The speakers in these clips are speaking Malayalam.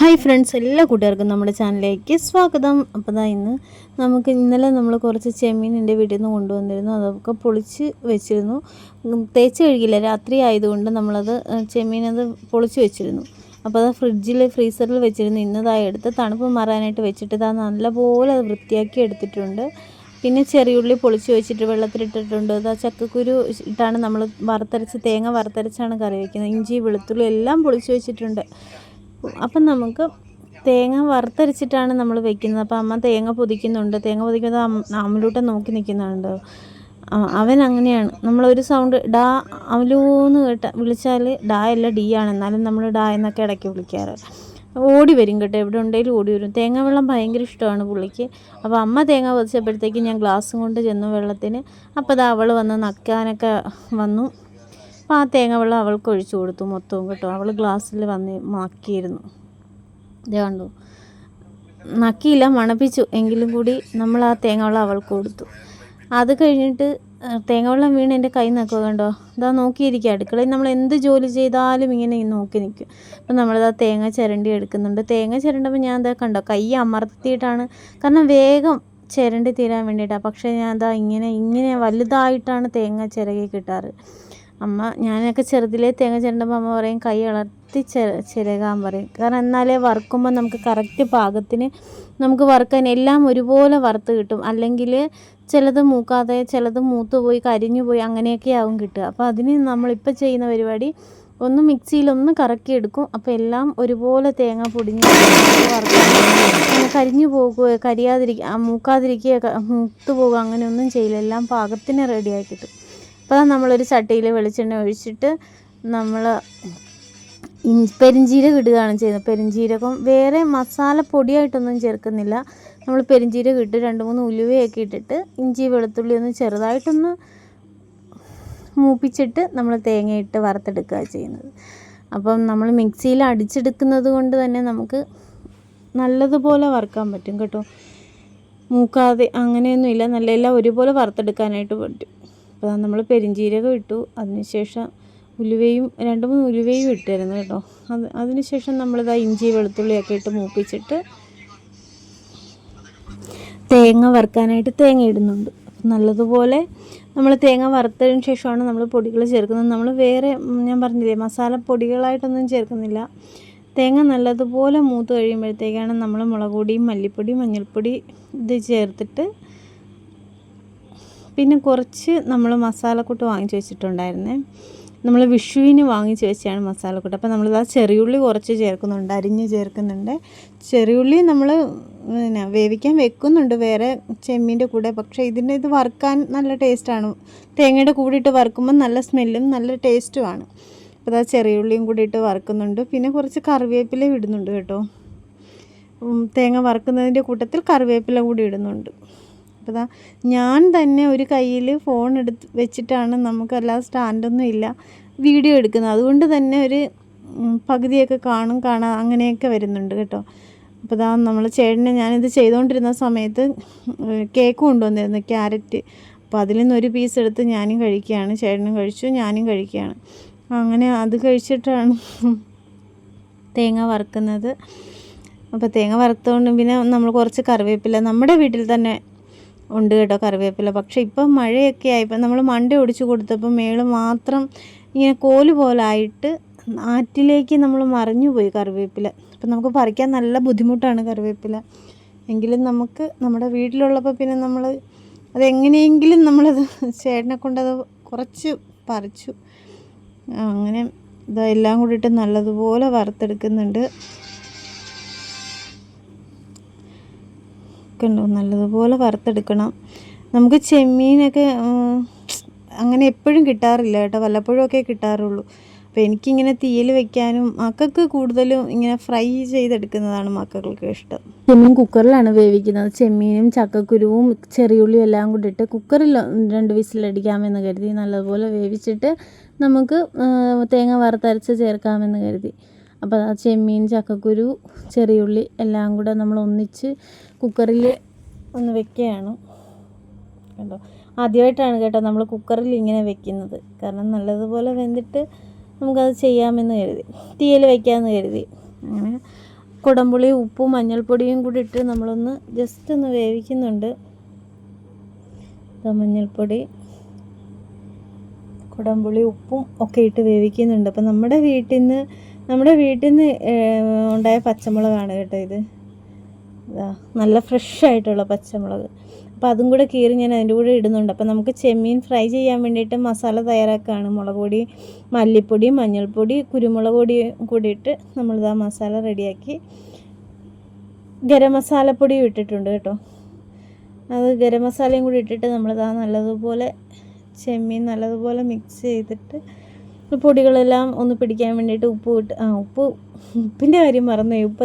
ഹായ് ഫ്രണ്ട്സ് എല്ലാ കൂട്ടുകാർക്കും നമ്മുടെ ചാനലിലേക്ക് സ്വാഗതം. അപ്പോൾ ദാ ഇന്ന് നമുക്ക് ഇന്നലെ നമ്മൾ കുറച്ച് ചെമ്മീൻ എന്റെ വീട്ടിൽ നിന്ന് കൊണ്ടുവന്നിരുന്നു. അതൊക്കെ പൊളിച്ച് വെച്ചിരുന്നു. തേച്ച് കഴുകില്ല രാത്രി ആയതുകൊണ്ട് നമ്മളത് ചെമ്മീൻ അത് പൊളിച്ച് വെച്ചിരുന്നു. അപ്പോൾ അത് ഫ്രിഡ്ജിൽ ഫ്രീസറിൽ വെച്ചിരുന്നു. ഇന്നതായി എടുത്ത് തണുപ്പ് മാറാനായിട്ട് വെച്ചിട്ട് ഇതാ നല്ലപോലെ അത് വൃത്തിയാക്കി എടുത്തിട്ടുണ്ട്. പിന്നെ ചെറിയുള്ളി പൊളിച്ച് വെച്ചിട്ട് വെള്ളത്തിലിട്ടിട്ടുണ്ട്. അതാ ചക്കക്കുരു ഇട്ടാണ് നമ്മൾ വറുത്തരച്ച് തേങ്ങ വറുത്തരച്ചാണ് കറി വയ്ക്കുന്നത് ഇഞ്ചി വെളുത്തുള്ളി എല്ലാം പൊളിച്ച് വെച്ചിട്ടുണ്ട്. അപ്പം നമുക്ക് തേങ്ങ വറുത്തരച്ചിട്ടാണ് നമ്മൾ വെക്കുന്നത്. അപ്പം അമ്മ തേങ്ങ പൊതിക്കുന്നുണ്ട്. തേങ്ങ പൊതിക്കുന്നത് അമലൂട്ടം നോക്കി നിൽക്കുന്നുണ്ട്. അവൻ അങ്ങനെയാണ്. നമ്മളൊരു സൗണ്ട് ഡാ അമലൂന്ന് കേട്ട വിളിച്ചാൽ ഡാ അല്ല ഡി ആണ്. എന്നാലും നമ്മൾ ഡാ എന്നൊക്കെ ഇടയ്ക്ക് വിളിക്കാറ്. ഓടി വരും കേട്ടോ. എവിടെ ഉണ്ടെങ്കിലും ഓടി വരും. തേങ്ങ വെള്ളം ഭയങ്കര ഇഷ്ടമാണ് പുള്ളിക്ക്. അപ്പോൾ അമ്മ തേങ്ങ പൊതിച്ചപ്പോഴത്തേക്ക് ഞാൻ ഗ്ലാസ്സും കൊണ്ട് ചെന്നു വെള്ളത്തിന്. അപ്പോൾ അത് അവൾ വന്ന് നക്കാനൊക്കെ വന്നു. അപ്പോൾ ആ തേങ്ങ വെള്ളം അവൾക്ക് ഒഴിച്ചു കൊടുത്തു മൊത്തവും കേട്ടോ. അവൾ ഗ്ലാസ്സിൽ വന്ന് മാക്കിയിരുന്നു. ഇത് കണ്ടു? നക്കിയില്ല മണപ്പിച്ചു. എങ്കിലും കൂടി നമ്മൾ ആ തേങ്ങ വെള്ളം അവൾക്ക് കൊടുത്തു. അത് കഴിഞ്ഞിട്ട് തേങ്ങ വെള്ളം വീണ് എന്റെ കൈ നിൽക്കുക കണ്ടോ? ഇതാ നോക്കിയിരിക്കുക അടുക്കളയിൽ നമ്മൾ എന്ത് ജോലി ചെയ്താലും ഇങ്ങനെ നോക്കി നിൽക്കും. അപ്പം നമ്മളിതാ തേങ്ങ ചിരണ്ടി എടുക്കുന്നുണ്ട്. തേങ്ങ ചിരണ്ടുമ്പോൾ ഞാൻ എന്താ കണ്ടോ കൈ അമർത്തിയിട്ടാണ്. കാരണം വേഗം ചിരണ്ടി തീരാൻ വേണ്ടിയിട്ടാണ്. പക്ഷേ ഞാൻ എന്താ ഇങ്ങനെ ഇങ്ങനെ വലുതായിട്ടാണ് തേങ്ങ ചിരകി കിട്ടാറ്. അമ്മ ഞാനൊക്കെ ചെറുതിലേ തേങ്ങ ചിരണ്ടുമ്പോൾ അമ്മ പറയും കൈ വളർത്തി ചെ ചിരകാൻ പറയും. കാരണം എന്നാലേ വറുക്കുമ്പോൾ നമുക്ക് കറക്റ്റ് പാകത്തിന് നമുക്ക് വറുക്കാൻ എല്ലാം ഒരുപോലെ വറുത്ത് കിട്ടും. അല്ലെങ്കിൽ ചിലത് മൂക്കാതെ ചിലത് മൂത്ത് പോയി കരിഞ്ഞു പോയി അങ്ങനെയൊക്കെ ആവും കിട്ടുക. അപ്പോൾ അതിന് നമ്മളിപ്പോൾ ചെയ്യുന്ന പരിപാടി ഒന്ന് മിക്സിയിലൊന്ന് കറക്കി എടുക്കും. അപ്പോൾ എല്ലാം ഒരുപോലെ തേങ്ങ പൊടിഞ്ഞ് വറുക്കും കരിഞ്ഞു പോകുകയോ കരിയാതിരിക്കുക മൂക്കാതിരിക്കുക മൂത്ത് പോകുക അങ്ങനെയൊന്നും ചെയ്യില്ല. എല്ലാം പാകത്തിന് റെഡിയായി കിട്ടും. അപ്പോൾ നമ്മളൊരു ചട്ടിയിൽ വെളിച്ചെണ്ണ ഒഴിച്ചിട്ട് നമ്മൾ പെരിഞ്ജീരകം ഇടുകയാണ് ചെയ്യുന്നത്. പെരിഞ്ജീരകം വേറെ മസാല പൊടിയായിട്ടൊന്നും ചേർക്കുന്നില്ല. നമ്മൾ പെരിഞ്ജീരകം ഇട്ട് രണ്ട് മൂന്ന് ഉലുവയൊക്കെ ഇട്ടിട്ട് ഇഞ്ചി വെളുത്തുള്ളി ഒന്ന് ചെറുതായിട്ടൊന്ന് മൂപ്പിച്ചിട്ട് നമ്മൾ തേങ്ങയിട്ട് വറുത്തെടുക്കുക ചെയ്യുന്നത്. അപ്പം നമ്മൾ മിക്സിയിൽ അടിച്ചെടുക്കുന്നത് കൊണ്ട് തന്നെ നമുക്ക് നല്ലതുപോലെ വറുക്കാൻ പറ്റും കേട്ടോ. മൂക്കാതെ അങ്ങനെയൊന്നുമില്ല. നല്ല എല്ലാം ഒരുപോലെ വറുത്തെടുക്കാനായിട്ട് പറ്റും. അപ്പോൾ നമ്മൾ പെരിഞ്ജീരകം ഇട്ടു. അതിനുശേഷം ഉലുവയും രണ്ട് മൂന്ന് ഉലുവയും ഇട്ടായിരുന്നു കേട്ടോ. അത് അതിനുശേഷം നമ്മളിതാ ഇഞ്ചി വെളുത്തുള്ളിയൊക്കെ ഇട്ട് മൂപ്പിച്ചിട്ട് തേങ്ങ വറുക്കാനായിട്ട് തേങ്ങ ഇടുന്നുണ്ട്. നല്ലതുപോലെ നമ്മൾ തേങ്ങ വറുത്തതിന് ശേഷമാണ് നമ്മൾ പൊടികൾ ചേർക്കുന്നത്. നമ്മൾ വേറെ ഞാൻ പറഞ്ഞില്ലേ മസാല പൊടികളായിട്ടൊന്നും ചേർക്കുന്നില്ല. തേങ്ങ നല്ലതുപോലെ മൂത്ത് കഴിയുമ്പോഴത്തേക്കാണ് നമ്മൾ മുളക് പൊടിയും മല്ലിപ്പൊടി മഞ്ഞൾപ്പൊടി ഇത് ചേർത്തിട്ട് പിന്നെ കുറച്ച് നമ്മൾ മസാലക്കൂട്ട് വാങ്ങിച്ച് വെച്ചിട്ടുണ്ടായിരുന്നേ. നമ്മൾ വിഷുവിന് വാങ്ങിച്ച് വെച്ചാണ് മസാലക്കൂട്ട്. അപ്പോൾ നമ്മളിതാ ചെറിയുള്ളി കുറച്ച് ചേർക്കുന്നുണ്ട് അരിഞ്ഞ് ചേർക്കുന്നുണ്ട്. ചെറിയുള്ളി നമ്മൾ പിന്നെ വേവിക്കാൻ വെക്കുന്നുണ്ട് വേറെ ചെമ്മീന്റെ കൂടെ. പക്ഷേ ഇതിന്റെ ഇത് വറുക്കാൻ നല്ല ടേസ്റ്റാണ്. തേങ്ങയുടെ കൂടെ ഇട്ട് വറുക്കുമ്പോൾ നല്ല സ്മെല്ലും നല്ല ടേസ്റ്റുമാണ് അപ്പോൾ അതാ ചെറിയുള്ളിയും കൂടി ഇട്ട് വറുക്കുന്നുണ്ട്. പിന്നെ കുറച്ച് കറിവേപ്പില ഇടുന്നുണ്ട് കേട്ടോ. തേങ്ങ വറുക്കുന്നതിന്റെ കൂട്ടത്തിൽ കറിവേപ്പില കൂടി ഇടുന്നുണ്ട്. അപ്പോൾ ഇതാ ഞാൻ തന്നെ ഒരു കയ്യിൽ ഫോൺ എടുത്ത് വെച്ചിട്ടാണ് നമുക്കല്ലാതെ സ്റ്റാൻഡൊന്നും ഇല്ല വീഡിയോ എടുക്കുന്നത്. അതുകൊണ്ട് തന്നെ ഒരു പകുതിയൊക്കെ കാണും കാണാം അങ്ങനെയൊക്കെ വരുന്നുണ്ട് കേട്ടോ. അപ്പോൾ ദാ നമ്മൾ ചേട്ടനെ ഞാനിത് ചെയ്തുകൊണ്ടിരുന്ന സമയത്ത് കേക്ക് കൊണ്ടുവന്നിരുന്നു ക്യാരറ്റ് അപ്പോൾ അതിൽ നിന്ന് ഒരു പീസ് എടുത്ത് ഞാനും കഴിക്കുകയാണ് ചേട്ടനും കഴിച്ചു ഞാനും കഴിക്കുകയാണ്. അങ്ങനെ അത് കഴിച്ചിട്ടാണ് തേങ്ങ വറുക്കുന്നത്. അപ്പോൾ തേങ്ങ വറുത്തുകൊണ്ട് പിന്നെ നമ്മൾ കുറച്ച് കറിവേപ്പില നമ്മുടെ വീട്ടിൽ തന്നെ ഉണ്ട് കേട്ടോ കറിവേപ്പില. പക്ഷേ ഇപ്പം മഴയൊക്കെ ആയപ്പോൾ നമ്മൾ മണ്ട ഒടിച്ചു കൊടുത്തപ്പോൾ മേൾ മാത്രം ഇങ്ങനെ കോൽ പോലായിട്ട് ആറ്റിലേക്ക് നമ്മൾ മറിഞ്ഞു പോയി കറിവേപ്പില. അപ്പം നമുക്ക് പറിക്കാൻ നല്ല ബുദ്ധിമുട്ടാണ് കറിവേപ്പില. എങ്കിലും നമുക്ക് നമ്മുടെ വീട്ടിലുള്ളപ്പോൾ പിന്നെ നമ്മൾ അതെങ്ങനെയെങ്കിലും നമ്മളത് ചേട്ടനെ കൊണ്ടത് കുറച്ച് പറിച്ചു. അങ്ങനെ ഇതെല്ലാം കൂടിയിട്ട് നല്ലതുപോലെ വറുത്തെടുക്കുന്നുണ്ട്. കണ്ടോ നല്ലതുപോലെ വറുത്തെടുക്കണം. നമുക്ക് ചെമ്മീനൊക്കെ അങ്ങനെ എപ്പോഴും കിട്ടാറില്ല കേട്ടോ. വല്ലപ്പോഴുമൊക്കെ കിട്ടാറുള്ളൂ. അപ്പോൾ എനിക്കിങ്ങനെ തീയിൽ വെക്കാനും മക്കൾക്ക് കൂടുതലും ഇങ്ങനെ ഫ്രൈ ചെയ്തെടുക്കുന്നതാണ് മക്കൾക്ക് ഇഷ്ടം. ചെമ്മീൻ കുക്കറിലാണ് വേവിക്കുന്നത്. ചെമ്മീനും ചക്കക്കുരുവും ചെറിയുള്ളിയും എല്ലാം കൂടി ഇട്ട് കുക്കറിൽ രണ്ട് വിസിലടിക്കാമെന്ന് കരുതി. നല്ലതുപോലെ വേവിച്ചിട്ട് നമുക്ക് തേങ്ങ വറുത്തരച്ച് ചേർക്കാമെന്ന് കരുതി. അപ്പോൾ ആ ചെമ്മീൻ ചക്കക്കുരു ചെറിയുള്ളി എല്ലാം കൂടെ നമ്മൾ ഒന്നിച്ച് കുക്കറിൽ ഒന്ന് വെക്കുകയാണ്. കണ്ടോ? ആദ്യമായിട്ടാണ് കേട്ടോ നമ്മൾ കുക്കറിൽ ഇങ്ങനെ വെക്കുന്നത്. കാരണം നല്ലതുപോലെ വെന്തിട്ട് നമുക്കത് ചെയ്യാമെന്ന് കരുതി. തീയിൽ വയ്ക്കാമെന്ന് കരുതി. അങ്ങനെ കുടംപുളി ഉപ്പും മഞ്ഞൾപ്പൊടിയും കൂടി ഇട്ട് നമ്മളൊന്ന് ജസ്റ്റ് ഒന്ന് വേവിക്കുന്നുണ്ട്. മഞ്ഞൾപ്പൊടി കുടംപുളി ഉപ്പും ഒക്കെ ഇട്ട് വേവിക്കുന്നുണ്ട്. അപ്പം നമ്മുടെ വീട്ടിൽ നിന്ന് നമ്മുടെ വീട്ടിൽ നിന്ന് ഉണ്ടായ പച്ചമുളകാണ് കേട്ടോ ഇതാ. നല്ല ഫ്രഷ് ആയിട്ടുള്ള പച്ചമുളക്. അപ്പോൾ അതും കൂടെ കീറി ഞാൻ അതിന്റെ കൂടെ ഇടുന്നുണ്ട്. അപ്പോൾ നമുക്ക് ചെമ്മീൻ ഫ്രൈ ചെയ്യാൻ വേണ്ടിയിട്ട് മസാല തയ്യാറാക്കുകയാണ്. മുളക് പൊടി മല്ലിപ്പൊടി മഞ്ഞൾപ്പൊടി കുരുമുളക് പൊടി കൂടിയിട്ട് ആ മസാല റെഡിയാക്കി ഗരം മസാലപ്പൊടിയും ഇട്ടിട്ടുണ്ട് കേട്ടോ. അത് ഗരം മസാലയും കൂടി ഇട്ടിട്ട് നമ്മളിത് ആ നല്ലതുപോലെ ചെമ്മീൻ നല്ലതുപോലെ മിക്സ് ചെയ്തിട്ട് പൊടികളെല്ലാം ഒന്ന് പിടിക്കാൻ വേണ്ടിയിട്ട് ഉപ്പ് ഇട്ട് ആ ഉപ്പ് ഉപ്പിന്റെ കാര്യം മറന്നു ഉപ്പ്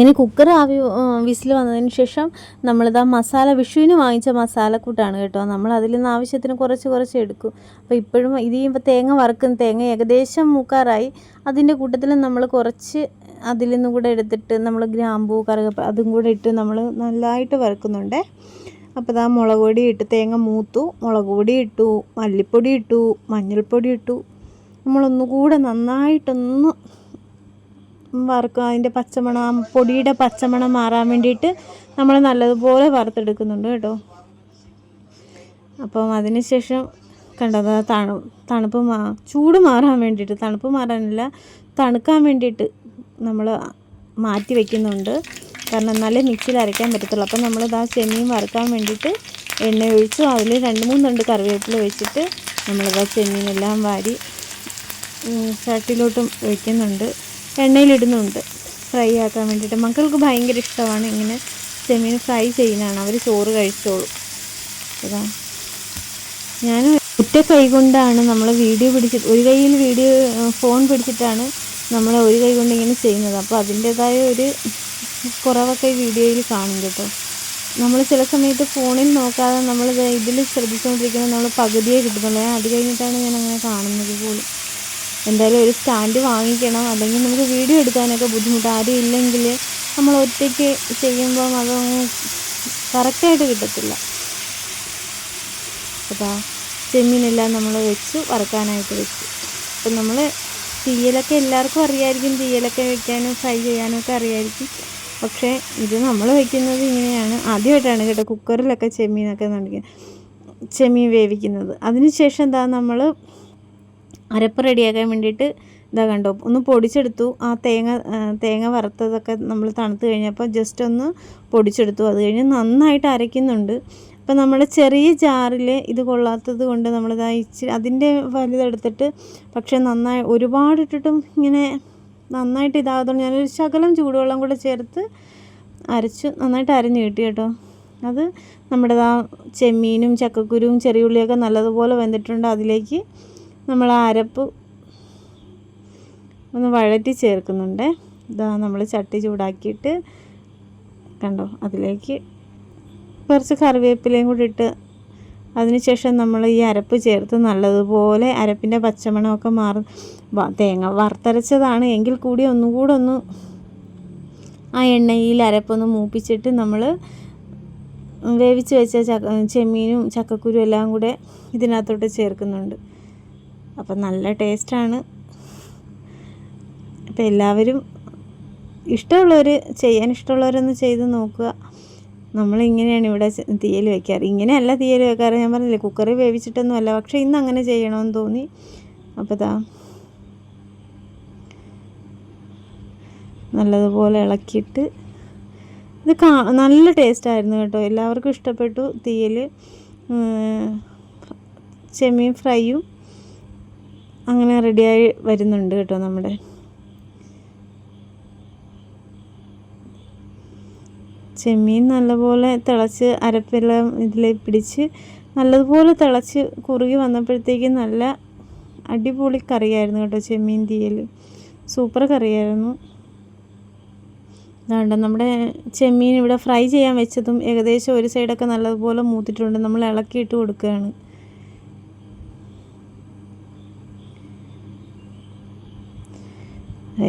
അങ്ങനെ കുക്കർ ആവി വിസിൽ വന്നതിന് ശേഷം നമ്മളിതാ മസാല വിഷുവിന് വാങ്ങിച്ച മസാലക്കൂട്ടാണ് കേട്ടോ. നമ്മൾ അതിൽ നിന്ന് ആവശ്യത്തിന് കുറച്ച് കുറച്ച് എടുക്കും. അപ്പോൾ ഇപ്പോഴും ഇത് ചെയ്യുമ്പോൾ തേങ്ങ വറുക്കും. തേങ്ങ ഏകദേശം മൂക്കാറായി. അതിന്റെ കൂട്ടത്തിൽ നമ്മൾ കുറച്ച് അതിൽ നിന്ന് കൂടെ എടുത്തിട്ട് നമ്മൾ ഗ്രാമ്പൂ കറുകപ്പ അതും കൂടെ ഇട്ട് നമ്മൾ നല്ലതായിട്ട് വറുക്കുന്നുണ്ട്. അപ്പോൾ ഇതാ മുളക് പൊടി ഇട്ട് തേങ്ങ മൂത്തു. മുളക് പൊടി ഇട്ടു മല്ലിപ്പൊടി ഇട്ടു മഞ്ഞൾപ്പൊടി ഇട്ടു. നമ്മളൊന്നുകൂടെ നന്നായിട്ടൊന്ന് വറുക്കുക അതിന്റെ പച്ചമണം പൊടിയുടെ പച്ചമണം മാറാൻ വേണ്ടിയിട്ട് നമ്മൾ നല്ലതുപോലെ വറുത്തെടുക്കുന്നുണ്ട് കേട്ടോ. അപ്പം അതിന് ശേഷം കണ്ടത് തണു തണുപ്പ് മാ ചൂട് മാറാൻ വേണ്ടിയിട്ട് തണുപ്പ് മാറാനല്ല തണുക്കാൻ വേണ്ടിയിട്ട് നമ്മൾ മാറ്റി വയ്ക്കുന്നുണ്ട് കാരണം എന്നാലേ മിക്സിയിൽ അരയ്ക്കാൻ പറ്റത്തുള്ളൂ. അപ്പം നമ്മളിത് ആ ചെമ്മീൻ വറുക്കാൻ വേണ്ടിയിട്ട് എണ്ണ ഒഴിച്ചു അതിൽ രണ്ട് മൂന്ന് രണ്ട് കറിവേപ്പില വെച്ചിട്ട് നമ്മളിത് ആ ചെമ്മീനെല്ലാം വാരി ചട്ടിലോട്ടും വയ്ക്കുന്നുണ്ട് എണ്ണയിലിടുന്നുണ്ട്. ഫ്രൈ ആക്കാൻ വേണ്ടിയിട്ട്. മക്കൾക്ക് ഭയങ്കര ഇഷ്ടമാണ് ഇങ്ങനെ ചെമ്മീൻ ഫ്രൈ ചെയ്യുന്നതാണ്. അവർ ചോറ് കഴിച്ചോളും. അതാ ഞാൻ ഒറ്റ കൈ കൊണ്ടാണ് നമ്മൾ വീഡിയോ പിടിച്ചിട്ട് ഒരു കൈയിൽ വീഡിയോ ഫോൺ പിടിച്ചിട്ടാണ് നമ്മൾ ഒരു കൈ കൊണ്ട് ഇങ്ങനെ ചെയ്യുന്നത്. അപ്പോൾ അതിന്റേതായ ഒരു കുറവൊക്കെ വീഡിയോയിൽ കാണും കേട്ടോ. നമ്മൾ ചില സമയത്ത് ഫോണിൽ നോക്കാതെ നമ്മൾ ഇതിൽ ശ്രദ്ധിച്ചുകൊണ്ടിരിക്കുന്നത് നമ്മൾ പകുതിയേ കിട്ടുന്നുള്ളൂ അത് കഴിഞ്ഞിട്ടാണ് ഞാൻ അങ്ങനെ കാണുന്നത് പോലും. എന്തായാലും ഒരു സ്റ്റാൻഡ് വാങ്ങിക്കണം. അല്ലെങ്കിൽ നമുക്ക് വീഡിയോ എടുക്കാനൊക്കെ ബുദ്ധിമുട്ട്. ആരും ഇല്ലെങ്കിൽ നമ്മൾ ഒറ്റയ്ക്ക് ചെയ്യുമ്പം അതൊന്നും കറക്റ്റായിട്ട് കിട്ടത്തില്ല. അപ്പോൾ ചെമ്മീനെല്ലാം നമ്മൾ വെച്ച് വറുക്കാനായിട്ട് വെച്ചു. അപ്പം നമ്മൾ തീയലൊക്കെ എല്ലാവർക്കും അറിയായിരിക്കും. തീയലൊക്കെ വെക്കാനും ഫ്രൈ ചെയ്യാനും ഒക്കെ അറിയാമായിരിക്കും പക്ഷേ ഇത് നമ്മൾ വെക്കുന്നത് ഇങ്ങനെയാണ്. ആദ്യമായിട്ടാണ് കേട്ടോ കുക്കറിലൊക്കെ ചെമ്മീനൊക്കെ നടക്കുക ചെമ്മീൻ വേവിക്കുന്നത്. അതിനുശേഷം എന്താ നമ്മൾ അരപ്പ് റെഡിയാക്കാൻ വേണ്ടിയിട്ട് ഇതാ കണ്ടോ ഒന്ന് പൊടിച്ചെടുത്തു. ആ തേങ്ങ തേങ്ങ വറുത്തതൊക്കെ നമ്മൾ തണുത്ത് കഴിഞ്ഞപ്പോൾ ജസ്റ്റ് ഒന്ന് പൊടിച്ചെടുത്തു. അത് കഴിഞ്ഞ് നന്നായിട്ട് അരയ്ക്കുന്നുണ്ട്. അപ്പോൾ നമ്മൾ ചെറിയ ജാറിൽ ഇത് കൊള്ളാത്തത് കൊണ്ട് നമ്മളിതാ ഇച്ചിരി അതിന്റെ വലുതെടുത്തിട്ട് പക്ഷേ നന്നായി ഒരുപാട് ഇട്ടിട്ടും ഇങ്ങനെ നന്നായിട്ട് ഇതാകത്തോണ്ട് ഞാനൊരു ശകലം ചൂടുവെള്ളം കൂടെ ചേർത്ത് അരച്ച് നന്നായിട്ട് അരഞ്ഞ് കിട്ടി കേട്ടോ. അത് നമ്മുടെ ആ ചെമ്മീനും ചക്കക്കുരുവും ചെറിയ ഉള്ളിയൊക്കെ നല്ലതുപോലെ വെന്തിട്ടുണ്ട് അതിലേക്ക്. നമ്മൾ അരപ്പ് ഒന്ന് വഴറ്റി ചേർക്കുന്നുണ്ട്. ഇതാ നമ്മൾ ചട്ടി ചൂടാക്കിയിട്ട് കണ്ടോ അതിലേക്ക് കുറച്ച് കറിവേപ്പിലയും കൂടി ഇട്ട് അതിനുശേഷം നമ്മൾ ഈ അരപ്പ് ചേർത്ത് നല്ലതുപോലെ അരപ്പിന്റെ പച്ചമണമൊക്കെ മാറും. തേങ്ങ വറുത്തരച്ചതാണ്. എങ്കിൽ കൂടി ഒന്നുകൂടെ ഒന്ന് ആ എണ്ണയിൽ അരപ്പൊന്ന് മൂപ്പിച്ചിട്ട് നമ്മൾ വേവിച്ച് വെച്ച ചെമ്മീനും ചക്കക്കുരും എല്ലാം കൂടെ ഇതിനകത്തോട്ട് ചേർക്കുന്നുണ്ട്. അപ്പം നല്ല ടേസ്റ്റാണ്. അപ്പം എല്ലാവരും ഇഷ്ടമുള്ളവർ ചെയ്യാൻ ഇഷ്ടമുള്ളവരൊന്ന് ചെയ്ത് നോക്കുക. നമ്മളിങ്ങനെയാണ് ഇവിടെ തീയൽ വയ്ക്കാറ് ഇങ്ങനെയല്ല തീയൽ വയ്ക്കാറ് ഞാൻ പറഞ്ഞില്ലേ കുക്കറിൽ വേവിച്ചിട്ടൊന്നുമല്ല. പക്ഷേ ഇന്ന് അങ്ങനെ ചെയ്യണമെന്ന് തോന്നി. അപ്പോൾ ഇതാ നല്ലതുപോലെ ഇളക്കിയിട്ട് ഇത് കാ നല്ല ടേസ്റ്റായിരുന്നു കേട്ടോ. എല്ലാവർക്കും ഇഷ്ടപ്പെട്ടു തീയൽ ചെമ്മീൻ ഫ്രൈയും അങ്ങനെ റെഡിയായി വരുന്നുണ്ട് കേട്ടോ നമ്മുടെ. ചെമ്മീൻ നല്ലപോലെ തിളച്ച് അരപ്പെല്ലാം ഇതിൽ പിടിച്ച് നല്ലതുപോലെ തിളച്ച് കുറുകി വന്നപ്പോഴത്തേക്കും നല്ല അടിപൊളി കറിയായിരുന്നു കേട്ടോ ചെമ്മീൻ തീയൽ സൂപ്പർ കറിയായിരുന്നു. അതുകൊണ്ട് നമ്മുടെ ചെമ്മീൻ ഇവിടെ ഫ്രൈ ചെയ്യാൻ വെച്ചതും ഏകദേശം ഒരു സൈഡൊക്കെ നല്ലതുപോലെ മൂത്തിട്ടുണ്ട്. നമ്മൾ ഇളക്കിയിട്ട് കൊടുക്കുകയാണ്.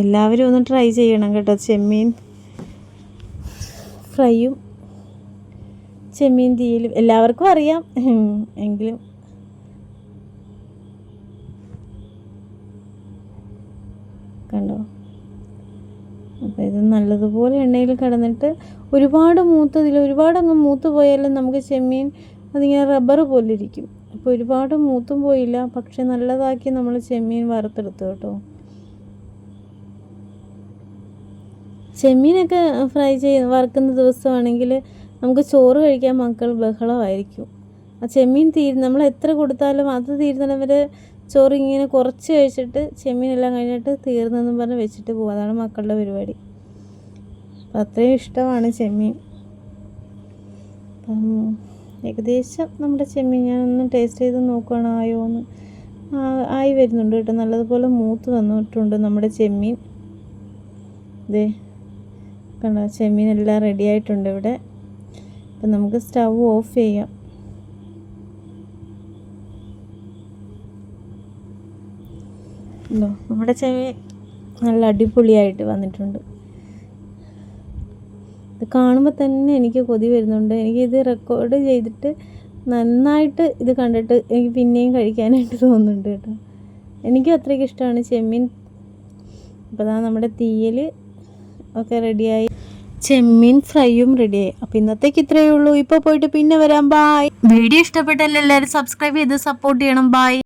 എല്ലാവരും ഒന്ന് ട്രൈ ചെയ്യണം കേട്ടോ. ചെമ്മീൻ ഫ്രൈയും ചെമ്മീൻ തീയിലും എല്ലാവർക്കും അറിയാം. എങ്കിലും കണ്ടോ? അപ്പോൾ ഇത് നല്ലതുപോലെ എണ്ണയിൽ കിടന്നിട്ട് ഒരുപാട് മൂത്തതിൽ ഒരുപാട് അങ്ങ് മൂത്ത് പോയാലും നമുക്ക് ചെമ്മീൻ അതിങ്ങനെ റബ്ബർ പോലെ ഇരിക്കും. അപ്പോൾ ഒരുപാട് മൂത്തും പോയില്ല. പക്ഷെ നല്ലതാക്കി നമ്മൾ ചെമ്മീൻ വറുത്തെടുത്തു കേട്ടോ. ചെമ്മീനൊക്കെ ഫ്രൈ ചെയ്ത് വറുക്കുന്ന ദിവസമാണെങ്കിൽ നമുക്ക് ചോറ് കഴിക്കാൻ മക്കൾ ബഹളമായിരിക്കും. ആ ചെമ്മീൻ തീര് നമ്മൾ എത്ര കൊടുത്താലും അത് തീരുന്നവരെ ചോറ് ഇങ്ങനെ കുറച്ച് കഴിച്ചിട്ട് ചെമ്മീനെല്ലാം കഴിഞ്ഞിട്ട് തീർന്നെന്നും പറഞ്ഞ് വെച്ചിട്ട് പോകും അതാണ് മക്കളുടെ പരിപാടി. അപ്പം അത്രയും ഇഷ്ടമാണ് ചെമ്മീൻ. അപ്പം ഏകദേശം നമ്മുടെ ചെമ്മീൻ ഞാനൊന്ന് ടേസ്റ്റ് ചെയ്ത് നോക്കുകയാണ് ആയോ എന്ന്. ആയി വരുന്നുണ്ട് കേട്ടോ. നല്ലതുപോലെ മൂത്ത് വന്നിട്ടുണ്ട് നമ്മുടെ ചെമ്മീൻ. ഇതേ കണ്ടോ? ചെമ്മീൻ എല്ലാം റെഡി ആയിട്ടുണ്ട് ഇവിടെ. അപ്പം നമുക്ക് സ്റ്റവ് ഓഫ് ചെയ്യാം. നമ്മുടെ ചെമ്മീൻ നല്ല അടിപൊളിയായിട്ട് വന്നിട്ടുണ്ട്. ഇത് കാണുമ്പോൾ തന്നെ എനിക്ക് കൊതി വരുന്നുണ്ട്. എനിക്കിത് റെക്കോർഡ് ചെയ്തിട്ട് നന്നായിട്ട് ഇത് കണ്ടിട്ട് എനിക്ക് പിന്നെയും കഴിക്കാനായിട്ട് തോന്നുന്നുണ്ട് കേട്ടോ. എനിക്കും അത്രയ്ക്ക് ഇഷ്ടമാണ് ചെമ്മീൻ. അപ്പോൾ അതാ നമ്മുടെ തീയൽ ഒക്കെ റെഡിയായി ചെമ്മീൻ ഫ്രൈയും റെഡിയായി അപ്പോൾ ഇന്നത്തേക്ക് ഇത്രയേ ഉള്ളൂ. ഇപ്പൊ പോയിട്ട് പിന്നെ വരാം. ബായ് വീഡിയോ ഇഷ്ടപ്പെട്ടല്ലേ എല്ലാവരും സബ്സ്ക്രൈബ് ചെയ്ത് സപ്പോർട്ട് ചെയ്യണം. ബായ്